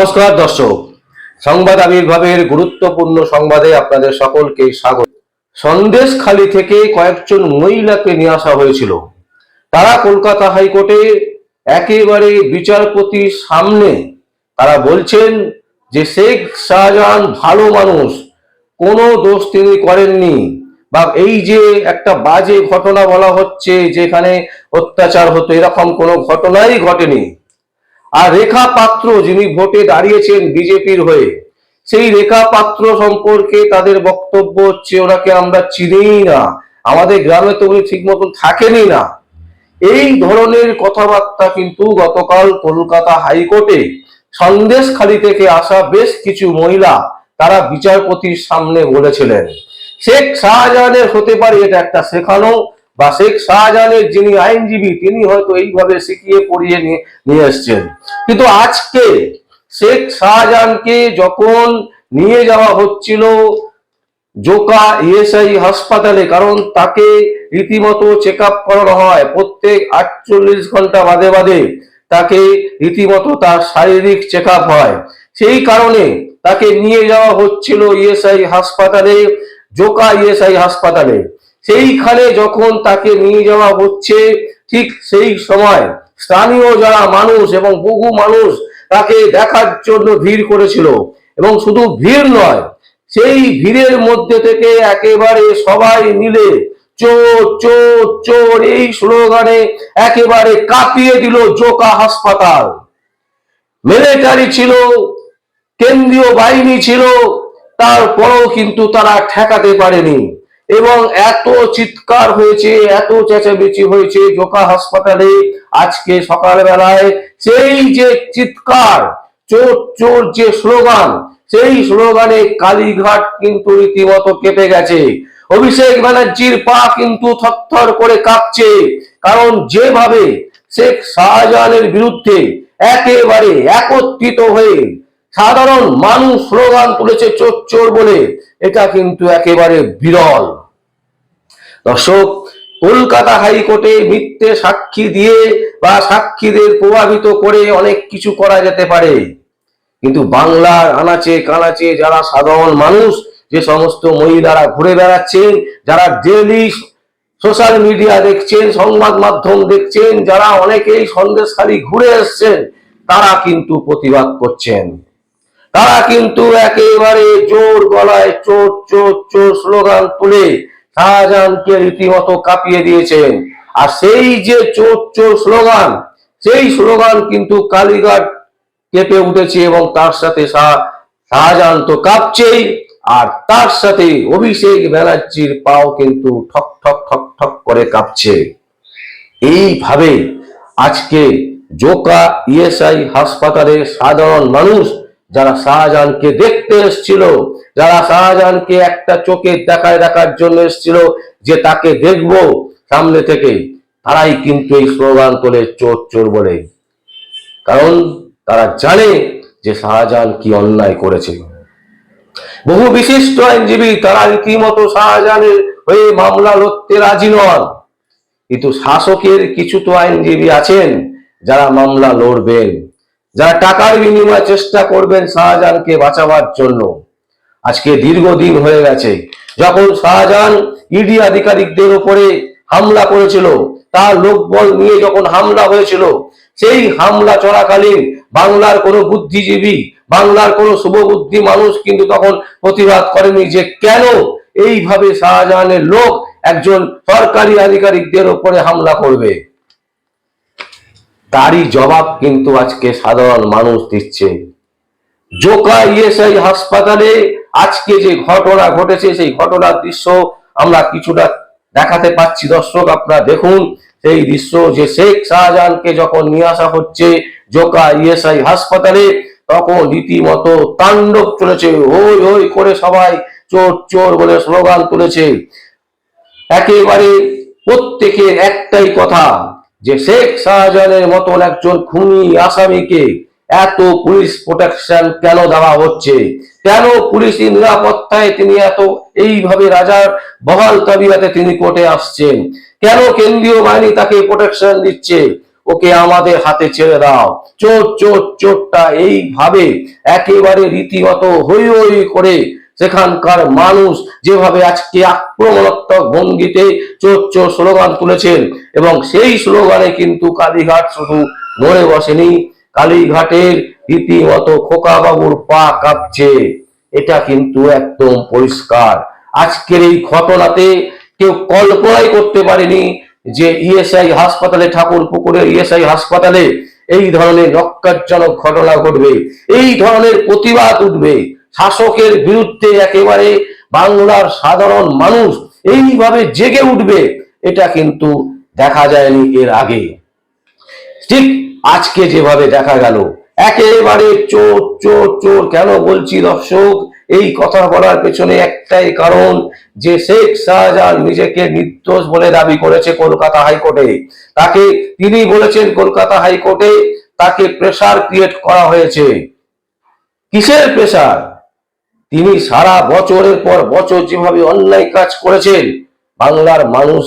নমস্কার, দর্শক। সংবাদ আবির্ভাবের গুরুত্বপূর্ণ সংবাদে আপনাদের সকলকে স্বাগত। সন্দেশখালী থেকে কয়েকজন মহিলাকে নিয়ে আসা হয়েছিল। তারা কলকাতা হাইকোর্টে একেবারে বিচারপতির সামনে তারা বলছেন যে শেখ শাহজাহান ভালো মানুষ, কোনো দোষ তিনি করেননি। বা এই যে একটা বাজে ঘটনা বলা হচ্ছে, যেখানে অত্যাচার হতো, এরকম কোনো ঘটনাই ঘটেনি। আর রেখা পাত্র যিনি ভোটে দাঁড়িয়েছেন বিজেপির হয়ে, সেই রেখা পাত্র সম্পর্কে তাদের বক্তব্য হচ্ছে, ওনাকে আমরা চিনিই না, আমাদের গ্রামে তো উনি ঠিক মতন থাকেনই না। এই ধরনের কথাবার্তা কিন্তু গতকাল কলকাতা হাইকোর্টে সন্দেশখালী থেকে আসা বেশ কিছু মহিলা তারা বিচারপতির সামনে বলেছিলেন। শেখ শাহজাহানের হতে পারে এটা একটা শেখানো বা শেখ শাহজাহানের যিনি আইনজীবী, তিনি হয়তো এইভাবে শিখিয়ে পড়িয়ে নিয়ে এসছেন। কিন্তু আজকে শেখ শাহজাহানকে যখন নিয়ে যাওয়া হচ্ছিল জোকা ইএসআই হাসপাতালে, কারণ তাকে রীতিমতো চেক আপ করানো হয়, প্রত্যেক আটচল্লিশ ঘণ্টা বাদে বাদে তাকে রীতিমতো তার শারীরিক চেক হয়। সেই কারণে তাকে নিয়ে যাওয়া হচ্ছিল ইএসআই হাসপাতালে, জোকা ইএসআই হাসপাতালে। সেইখানে যখন তাকে নিয়ে যাওয়া হচ্ছে, ঠিক সেই সময় স্থানীয় যারা মানুষ এবং বহু মানুষ তাকে দেখার জন্য ভিড় করেছিল। এবং শুধু ভিড় নয়, সেই ভিড়ের মধ্যে থেকে একেবারে সবাই মিলে চোর চোর চোর এই স্লোগানে একেবারে কাঁপিয়ে দিল জোকা হাসপাতাল। মিলিটারি ছিল, কেন্দ্রীয় বাহিনী ছিল, তারপরেও কিন্তু তারা ঠেকাতে পারেনি। এবং এত চিৎকার হয়েছে, এত চেঁচামেচি হয়েছে জোকা হাসপাতালে আজকে সকালবেলায়। সেই যে চিৎকার, চোর চোর যে স্লোগান, সেই স্লোগানে কালীঘাট কিন্তু রীতিমতো কেঁপে গেছে। অভিষেক ব্যানার্জির পা কিন্তু থরথর করে কাঁপছে, কারণ যেভাবে শেখ শাহজাহানের বিরুদ্ধে একেবারে একত্রিত হয়ে সাধারণ মানুষ স্লোগান তুলেছে চোর চোর বলে, এটা কিন্তু একেবারে বিরল। দর্শক, কলকাতা হাইকোর্টে মিথ্যে সাক্ষী দিয়ে বা সাক্ষীদের প্রভাবিত করে অনেক কিছু করা যেতে পারে। কিন্তু বাংলার আনাচে কানাচে যারা সাধারণ মানুষ, যে সমস্ত মহিলারা ঘুরে বেড়াচ্ছেন, যারা ডেলি সোশ্যাল মিডিয়া দেখছেন, সংবাদ মাধ্যম দেখছেন, যারা অনেকেই সন্দেশখালী ঘুরে এসছেন, তারা কিন্তু প্রতিবাদ করছেন। তারা কিন্তু একেবারে জোর গলায় চোর চোর চোর স্লোগান তুলে শাহজাহানকে রীতিমতো কাঁপিয়ে দিয়েছেন। আর সেই যে চোর চোর স্লোগান, সেই স্লোগান কিন্তু কালীঘাট কেঁপে উঠেছে এবং তার সাথে শাহজাহান তো কাঁপছেই, আর তার সাথে অভিষেক ব্যানার্জির পাও কিন্তু ঠক ঠক ঠক ঠক করে কাঁপছে। এইভাবে আজকে জোকা ইএসআই হাসপাতালে সাধারণ মানুষ, যারা শাহজাহানকে দেখতে এসেছিল যারা শাহজাহানকে একটা চোখে দেখায় দেখার জন্য এসেছিল যে তাকে দেখব সামনে থেকে, তারাই কিন্তু এই স্লোগান তোলে চোর চোর বলে। কারণ তারা জানে যে শাহজাহান কি অন্যায় করেছে বহু বিশিষ্ট আইনজীবী তারা রীতিমতো শাহজাহানের হয়ে মামলা লড়তে রাজি নন। কিন্তু শাসকের কিছু তো আইনজীবী আছেন যারা মামলা লড়বেন, যারা টাকার বিনিময়ে চেষ্টা করবেন শাহজাহানকে বাঁচাবার জন্য। আজকে দীর্ঘদিন হয়ে গেছে। যখন শাহজাহান ইডি আধিকারিকদের উপরে হামলা করেছিল, তার লোকবল নিয়ে যখন হামলা হয়েছিল, সেই হামলা চলাকালীন বাংলার কোনো বুদ্ধিজীবী, বাংলার কোনো শুভবুদ্ধি মানুষ কিন্তু তখন প্রতিবাদ করেনি যে কেন এইভাবে শাহজাহানের লোক একজন সরকারি আধিকারিকদের উপরে হামলা করবে। তারই জবাব কিন্তু আজকে সাধারণ মানুষ দিচ্ছে। জোকা ইএসআই হাসপাতালে আজকে যে ঘটনা ঘটেছে, সেই ঘটনার দৃশ্য আমরা কিছুটা দেখাতে পাচ্ছি। দর্শক, আপনারা দেখুন, সেই দৃশ্য যে শেখ শাহজাহানকে যখন নিয়ে আসা হচ্ছে জোকা ইএসআই হাসপাতালে, তখন রীতিমতো তাণ্ডব চলেছে। হই হই করে সবাই চোর চোর বলে স্লোগান তুলেছে। একেবারে প্রত্যেকের একটাই কথা, যে শেখ শাহজাহানের মতন একজন খুনি আসামিকে এত পুলিশ প্রোটেকশন কেন দেওয়া হচ্ছে? কেন পুলিশি নিরাপত্তায় তিনি এত, এইভাবে রাজার বহাল তবিয়াতে তিনি কোর্টে আসছেন? কেন কেন্দ্রীয় বাহিনী তাকে প্রোটেকশন দিচ্ছে? ওকে আমাদের হাতে ছেড়ে দাও। চোর চোর, চোরটা এইভাবে একেবারে রীতিমতো হই হই করে সেখানকার মানুষ যেভাবে আজকে আক্রমণাত্মক ভঙ্গিতে চোর চোর স্লোগান তুলেছেন এবং সেই স্লোগানে কিন্তু কালীঘাট শুধু নড়ে বসেনি। কালীঘাটের রীতিমতো খোকা বাবুর পা কাঁপছে। এটা কিন্তু একদম পরিষ্কার। আজকের এই ঘটনাতে কেউ কল্পনাই করতে পারেনি যে ইএসআই হাসপাতালে, ঠাকুর পুকুরের ইএসআই হাসপাতালে এই ধরনের নক্কারজনক ঘটনা ঘটবে। এই ধরনের প্রতিবাদ উঠবে। শাসকের বিরুদ্ধে একেবারে বাংলার সাধারণ মানুষ এইভাবে জেগে উঠবে, এটা কিন্তু দেখা যায়নি এর আগে। ঠিক আজকে যেভাবে দেখা গেল একেবারে চোর চোর চোর কেন বলছি দর্শক? এই কথা বলার পেছনে একটাই কারণ যে শেখ শাহজাহান নিজেকে নির্দোষ বলে দাবি করেছে কলকাতা হাইকোর্টে। তাকে তিনি বলেছেন কলকাতা হাইকোর্টে তাকে প্রেসার ক্রিয়েট করা হয়েছে। কিসের প্রেসার? তিনি সারা বছরের পর বছর যেভাবে অন্যায় কাজ করেছেন, বাংলার মানুষ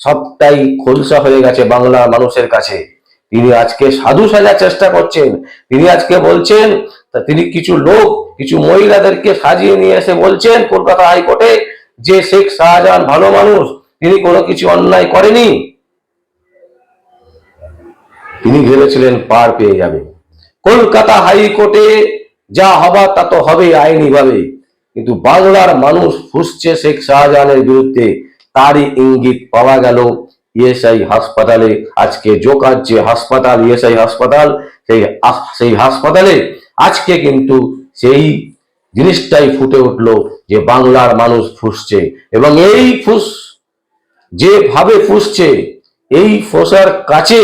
সবটাই খোলসা হয়ে গেছে বাংলার মানুষের কাছে। তিনি আজকে সাধু সাজার চেষ্টা করছেন। তিনি আজকে বলছেন তিনি কিছু লোক, কিছু মহিলাদেরকে সাজিয়ে নিয়ে এসে বলছেন, কলকাতা হাইকোর্টে যে শেখ শাহজাহান ভালো মানুষ, তিনি কোনো কিছু অন্যায় করেনি। তিনি ভেবেছিলেন পার পেয়ে যাবে। কলকাতা হাইকোর্টে যা হবার তা তো হবে আইনি ভাবে কিন্তু বাংলার মানুষ ফুসছে শেখ শাহজাহানের বিরুদ্ধে। তারই ইঙ্গিত পাওয়া গেল ইএসআই হাসপাতালে আজকে জোকার যে হাসপাতাল, ইএসআই হাসপাতাল, সেই সেই হাসপাতালে আজকে কিন্তু সেই জিনিসটাই ফুটে উঠল যে বাংলার মানুষ ফুসছে এবং এই ফুস যেভাবে ফুসছে, এই ফোসার কাছে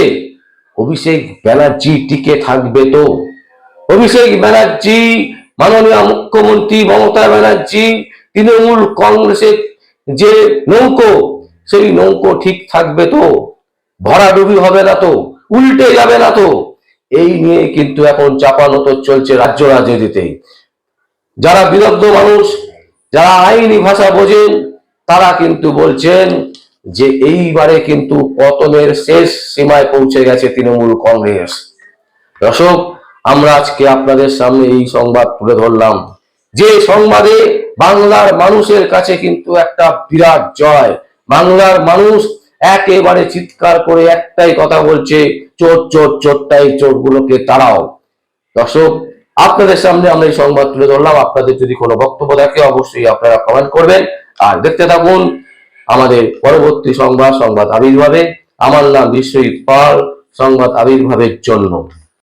অভিষেক ব্যানার্জি টিকে থাকবে তো? অভিষেক ব্যানার্জি, মাননীয় মুখ্যমন্ত্রী মমতা ব্যানার্জি, তৃণমূল কংগ্রেসের যে নৌকো সেই নৌকো ঠিক থাকবে তো? ভরাডুবি হবে না তো? উল্টে যাবে না তো? এই নিয়ে কিন্তু এখন চাপানোতর চলছে রাজ্য রাজনীতিতে। যারা বিদগ্ধ মানুষ, যারা আইনি ভাষা বোঝেন, তারা কিন্তু বলছেন যে এইবারে কিন্তু পতনের শেষ সীমায় পৌঁছে গেছে তৃণমূল কংগ্রেস। দর্শক, আমরা আজকে আপনাদের সামনে এই সংবাদ তুলে ধরলাম। যে সংবাদে বাংলার মানুষের কাছে কিন্তু একটা বিরাট জয় বাংলার মানুষ একেবারে চিৎকার করে একটাই কথা বলছে, চোর চোর, চোরটাই চোরগুলোকে তাড়াও। দর্শক, আপনাদের সামনে আমরা এই সংবাদ তুলে ধরলাম। আপনাদের যদি কোনো বক্তব্য থাকে, অবশ্যই আপনারা কমেন্ট করবেন। আর দেখতে থাকুন আমাদের পরবর্তী সংবাদ সংবাদ আবির্ভাবে। আমার নাম বিশ্বজিৎ পাল, সংবাদ আবির্ভাবের জন্য।